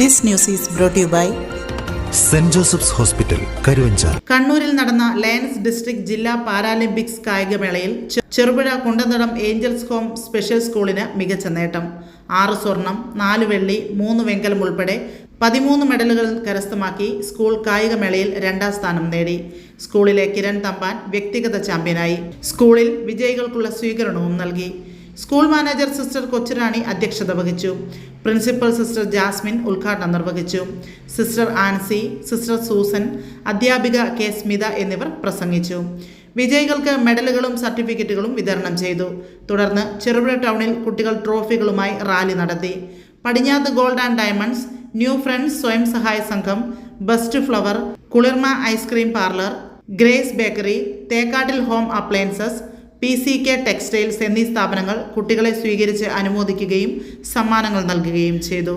This news is brought you by Saint Joseph's hospital കണ്ണൂരിൽ നടന്ന Lions district ജില്ലാ Paralympics കായികമേളയിൽ Cherupuzha Kundanthadam Angels home special സ്കൂളിന് മികച്ച നേട്ടം. ആറ് സ്വർണം നാല് വെള്ളി മൂന്ന് വെങ്കലം ഉൾപ്പെടെ പതിമൂന്ന് മെഡലുകൾ കരസ്ഥമാക്കി സ്കൂൾ കായികമേളയിൽ രണ്ടാം സ്ഥാനം നേടി. സ്കൂളിലെ കിരൺ തമ്പാൻ വ്യക്തിഗത ചാമ്പ്യനായി. സ്കൂളിൽ വിജയികൾക്കുള്ള സ്വീകരണവും നൽകി. സ്കൂൾ മാനേജർ സിസ്റ്റർ കൊച്ചുറാണി അധ്യക്ഷത വഹിച്ചു. പ്രിൻസിപ്പൽ സിസ്റ്റർ ജാസ്മിൻ ഉദ്ഘാടനം നിർവഹിച്ചു. സിസ്റ്റർ ആൻസി സിസ്റ്റർ സൂസൻ അധ്യാപിക കെ സ്മിത എന്നിവർ പ്രസംഗിച്ചു. വിജയികൾക്ക് മെഡലുകളും സർട്ടിഫിക്കറ്റുകളും വിതരണം ചെയ്തു. തുടർന്ന് ചെറുപുഴ ടൗണിൽ കുട്ടികൾ ട്രോഫികളുമായി റാലി നടത്തി. പടിഞ്ഞാത്ത് gold and diamonds new friends സ്വയം സഹായ സംഘം best flower Kulirma ice cream parlour Grace bakery Thekkattil home appliances P C K textiles എന്നീ സ്ഥാപനങ്ങൾ കുട്ടികളെ സ്വീകരിച്ച് അനുമോദിക്കുകയും സമ്മാനങ്ങൾ നൽകുകയും ചെയ്തു.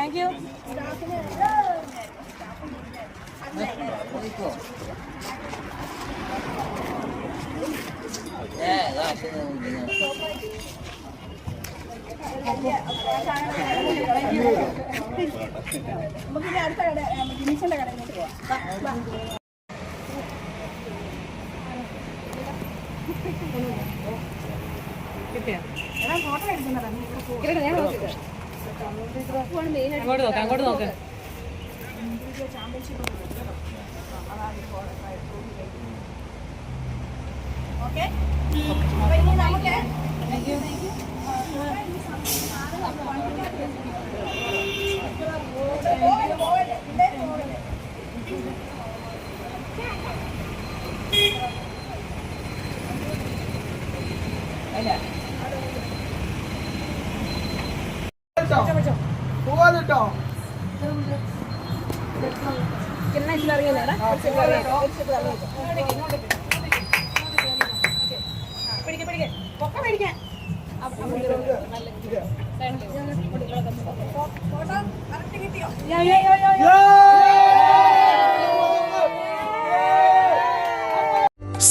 താങ്ക് യു നമുക്ക് അടുത്ത കട ജിനിസിന്റെ കടയിലോട്ട് പോവാം ഫോട്ടോ എടുക്കുന്നതാണ് അങ്ങോട്ട് നോക്കാം അങ്ങോട്ട് നോക്കാം. ഓക്കെ. അപ്പൊ ഇനി കറക്റ്റ് കിട്ടിയോ?